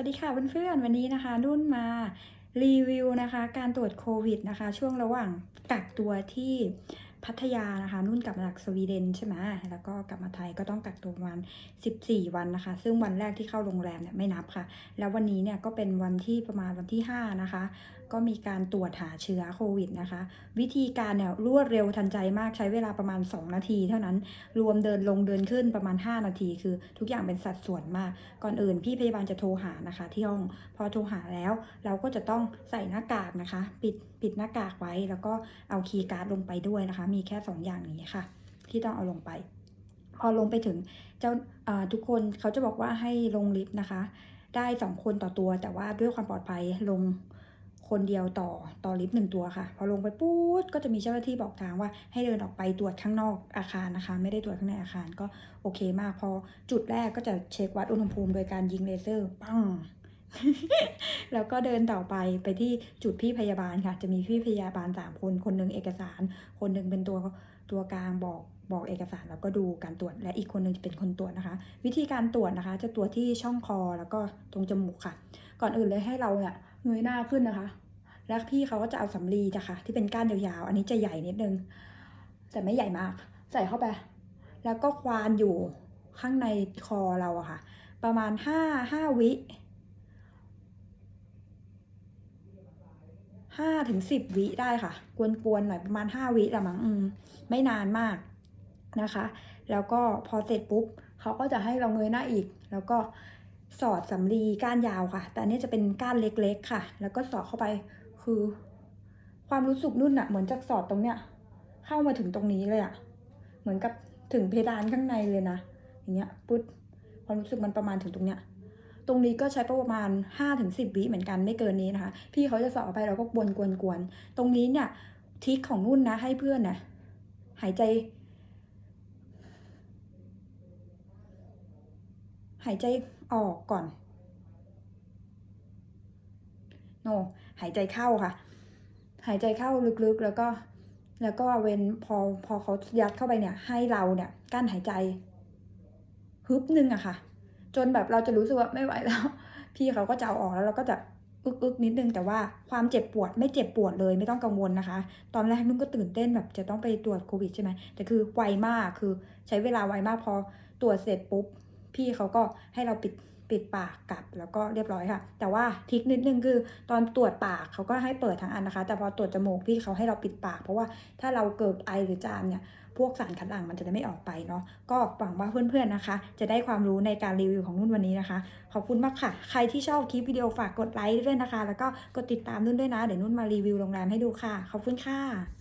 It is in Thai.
วัสดีค่ะเพื่อนๆวันนี้นะคะนุ่นมารีวิวนะคะ การตรวจโควิดนะคะ ช่วงระหว่างกักตัวที่ พัทยานะคะ นุ่นกลับมาจากสวีเดนใช่ไหมแล้วก็กลับมาไทยก็ต้องกักตัวประมาณ14 วันนะคะ ซึ่งวันแรกที่เข้าโรงแรมเนี่ยไม่นับค่ะ แล้ววันนี้เนี่ยก็เป็นวันที่ประมาณวันที่ 5 นะคะ ก็มีการตรวจหาเชื้อโควิดนะคะ วิธีการเนี่ยรวดเร็วทันใจมากใช้เวลาประมาณ 2 นาที เท่านั้นรวมเดินลงเดินขึ้นประมาณ 5 นาทีคือ ทุกอย่างเป็นสัดส่วนมาก ก่อนอื่นพี่พยาบาลจะโทรหานะคะ ที่ห้องพอโทรหาแล้ว เราก็จะต้องใส่หน้ากากนะคะ ปิดปิดหน้ากากไว้แล้วก็เอาคีย์การ์ดลงไปด้วยนะคะมีแค่ 2 อย่างนี้ค่ะ ที่ต้องเอาลงไป พอลงไปถึงเจ้าทุกคนเขาจะบอกว่าให้ลงลิฟต์นะคะ ได้สองคนต่อตัว แต่ว่าด้วยความปลอดภัยลงคนเดียวต่อต่อลิฟต์หนึ่งตัวค่ะ พอลงไปปุ๊บก็จะมีเจ้าหน้าที่บอกทางว่าให้เดินออกไปตรวจข้างนอกอาคารนะคะ ไม่ได้ตรวจข้างในอาคารก็โอเคมาก พอจุดแรกก็จะเช็ควัดอุณหภูมิโดยการยิงเลเซอร์ปัง แล้วก็เดินต่อไปไปที่จุดพี่พยาบาลค่ะ จะมีพี่พยาบาลสามคน คนหนึ่งเอกสาร คนหนึ่งเป็นตัวตัวกลางบอกบอกเอกสารแล้วก็ดูการตรวจและอีกคนหนึ่งจะเป็นคนตรวจนะคะ วิธีการตรวจนะคะ จะตรวจที่ช่องคอแล้วก็ตรงจมูกค่ะ ก่อนอื่นเลยให้เราเนี่ยเงยหน้าขึ้นนะคะ แล้วพี่เขาก็จะเอาสำลีจ้ะค่ะ ที่เป็นก้านยาวๆ อันนี้จะใหญ่นิดนึง แต่ไม่ใหญ่มาก ใส่เข้าไป แล้วก็ควานอยู่ข้างในคอเราอะค่ะ ประมาณห้าห้าวิ ห้าถึงสิบวิได้ค่ะ กวนๆหน่อยประมาณห้าวิละมั้งมไม่นานมากนะคะ แล้วก็พอเสร็จปุ๊บเขาก็จะให้เราเงยหน้าอีก แล้วก็สอดสำลีก้านยาวค่ะ แต่อันนี้จะเป็นก้านเล็กๆค่ะ แล้วก็สอดเข้าไปคือ ความรู้สึกนุ่นอะเหมือนจะสอดตรงเนี้ย เข้ามาถึงตรงนี้เลยอะเหมือนกับถึงเพดานข้างในเลยนะอย่างเงี้ยปุ๊บความรู้สึกมันประมาณถึงตรงเนี้ย ตรงนี้ก็ใช้ประมาณ5้าถึงสิวิเหมือนกันไม่เกินนี้นะคะ พี่เขาจะสอดออกไปเราก็กวนกวนกวนตรงนี้เนี่ยทิคของนุ่นนะให้เพื่อนนะหายใจ หายใจออกก่อนโนหายใจเข้าค่ะ หายใจเข้าลึกๆแล้วก็แล้วก็เว้นพอพอเขายัดเข้าไปเนี่ย ให้เราเนี่ยกั้นหายใจฮึบนึงอะค่ะ จนแบบเราจะรู้สึกว่าไม่ไหวแล้ว พี่เขาก็จะเอาออกแล้วเราก็จะอึกอึกนิดนึงแต่ว่าความเจ็บปวดไม่เจ็บปวดเลยไม่ต้องกังวลนะคะ ตอนแรกนุ่นก็ตื่นเต้นแบบจะต้องไปตรวจโควิดใช่ไหมแต่คือไวมากคือใช้เวลาไวมากพอตรวจเสร็จปุ๊บ พี่เขาก็ให้เราปิด ปิดปากกลับแล้วก็เรียบร้อยค่ะ แต่ว่าทิกนิดนึงคือตอนตรวจปากเขาก็ให้เปิดทั้งอันนะคะ แต่พอตรวจจมูกพี่เขาให้เราปิดปาก เพราะว่าถ้าเราเกิดไอหรือจามเนี่ยพวกสารคัดหลั่งมันจะได้ไม่ออกไปเนาะก็หวังว่าเพื่อนๆนะคะ จะได้ความรู้ในการรีวิวของนุ่นวันนี้นะคะ ขอบคุณมากค่ะ ใครที่ชอบคลิปวิดีโอฝากกดไลค์ด้วยนะคะ แล้วก็กดติดตามนุ่นด้วยนะ เดี๋ยวนุ่นมารีวิวโรงแรมให้ดูค่ะ ขอบคุณค่ะ